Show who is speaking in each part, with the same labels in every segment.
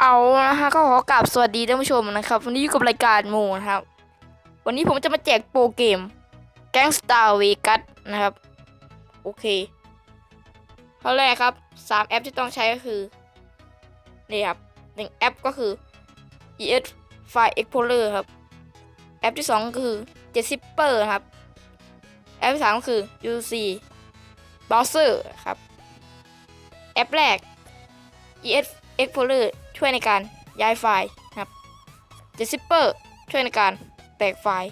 Speaker 1: เอานะฮะก็ขอกราบสวัสดีท่านผู้ชมนะครับ วันนี้อยู่กับรายการโมนะครับ วันนี้ผมจะมาแจกโปรเกม Gangstar Vegas นะครับ โอเคข้อแรกครับสามแอปที่ต้องใช้ก็คือนี่ครับหนึ่งแอปก็คือ ES File Explorer ครับ แอปที่สองคือ Jet ครับ แอปที่สามก็คือ UC Browser ครับ แอปแรก ES Explorer ช่วยในการย้ายไฟล์นะครับ j z i p p e r ช่วยในการแตกไฟล์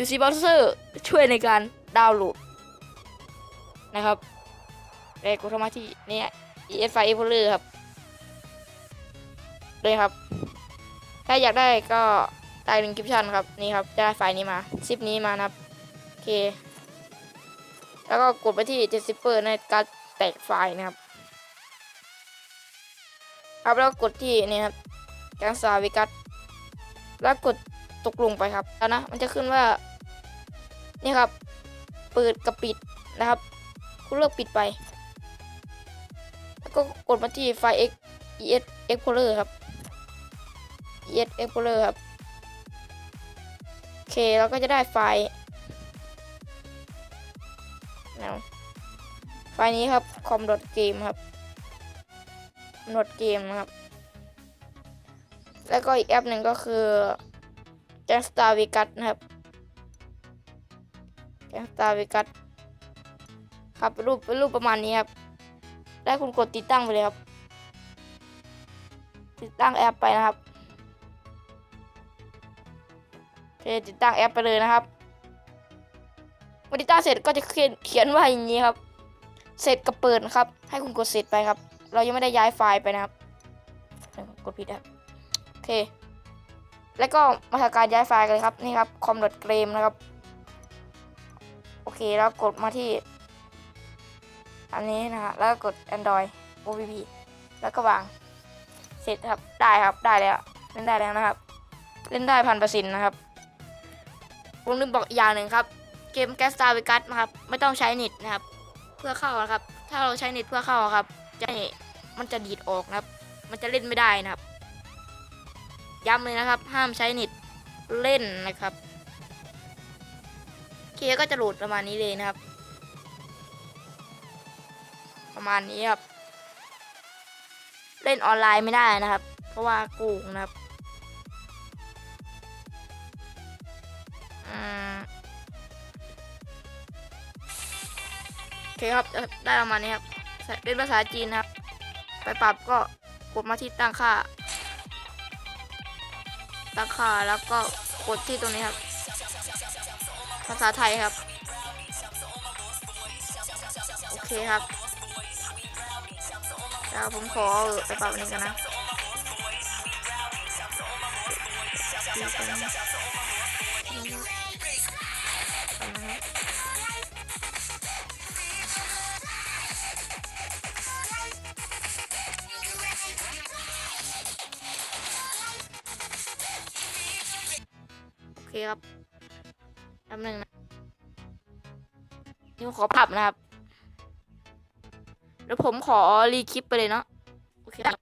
Speaker 1: UC Browser ช่วยในการดาวน์โหลดนะครับแรกกดเข้ามาที่นี่ ES File Explorer ครับเลยครับ ถ้าอยากได้ก็ใต้ลิงก์คลิปชั่นครับ นี่ครับจะได้ไฟล์นี้มาซิปนี้มานะครับ โอเค แล้วก็กดไปที่ j z i p p e r ในการแตกไฟล์นะครับ ครับแล้วกดที่นี่ครับแกงสาวิกัสแล้วกดตกลงไปครับแล้วนะมันจะขึ้นว่านี่ครับ เปิดกับปิดนะครับ คุณเลือกปิดไป แล้วก็กดมาที่ไฟล์ x es explorer ครับ es explorer ครับโอเคเราก็จะได้ไฟล์นะไฟล์นี้ครับ com.game ครับ โหลดเกมนะครับ แล้วก็อีกแอปหนึ่งก็คือ g a n g s t a r Vegas นะครับ g a n g s t a r Vegas ครับรูปเป็นรูปประมาณนี้ครับ ได้คุณกดติดตั้งไปเลยครับ ติดตั้งแอปไปนะครับโอเคติดตั้งแอปไปเลยนะครับพอติดตั้งเสร็จก็จะเขียนเขียนว่าอย่างนี้ครับ เสร็จกับเปิดนะครับ ให้คุณกดเสร็จไปครับ เรายังไม่ได้ย้ายไฟล์ไปนะครับกดผิดครับโอเค แล้วก็มาทำการย้ายไฟล์กันเลยครับ นี่ครับ com.game นะครับ โอเค แล้วกดมาที่ อันนี้นะฮะ แล้วก็กด android opp แล้วก็วาง เสร็จครับ ได้ครับ ได้แล้ว เล่นได้แล้วนะครับ เล่นได้พันเปอร์เซ็นต์นะครับผมลืมบอกอีกอย่างหนึ่งครับ เกม g a s t a r Vegas นะครับ ไม่ต้องใช้เน็ตนะครับ เพื่อเข้านะครับ ถ้าเราใช้เน็ตเพื่อเข้าครับ จะ มันจะดีดออกนะครับ มันจะเล่นไม่ได้นะครับ ย้ำเลยนะครับ ห้ามใช้เน็ตเล่นนะครับเคก็จะโหลดประมาณนี้เลยนะครับ ประมาณนี้ครับ เล่นออนไลน์ไม่ได้นะครับ เพราะว่ากูนะครับโอเคครับ ได้ประมาณนี้ครับ เป็นภาษาจีนนะครับ ไปปรับก็กดมาที่ตั้งค่า ตั้งค่าแล้วก็กดที่ตรงนี้ครับ ภาษาไทยครับ โอเคครับแล้วผมขอไปปรับอันนี้กันนะโอ เคครับแป๊บหนึงนะนี่ผมขอปรับนะครับเดี๋ยวผมขอรีคลิปไปเลยเนาะโอเคครับ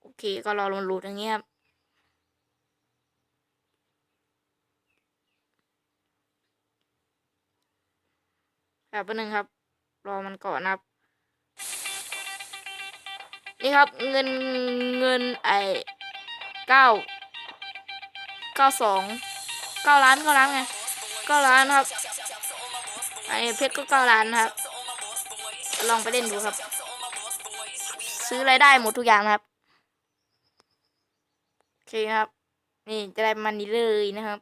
Speaker 1: โอเคก็รอลงรูดอย่างเงี้ยครับแบบนึงครับ รอมันก่อนนะครับ นี่ครับเงินเงินไอเก้า ก้าสองเก้าล้านเก้าล้านไงเก้าล้านครับไอเพชรก็เก้าล้านครับ ลองไปเล่นดูครับ ซื้อรายได้หมดทุกอย่างครับโอเคครับ นี่จะได้ประมันนี้เลยนะครับ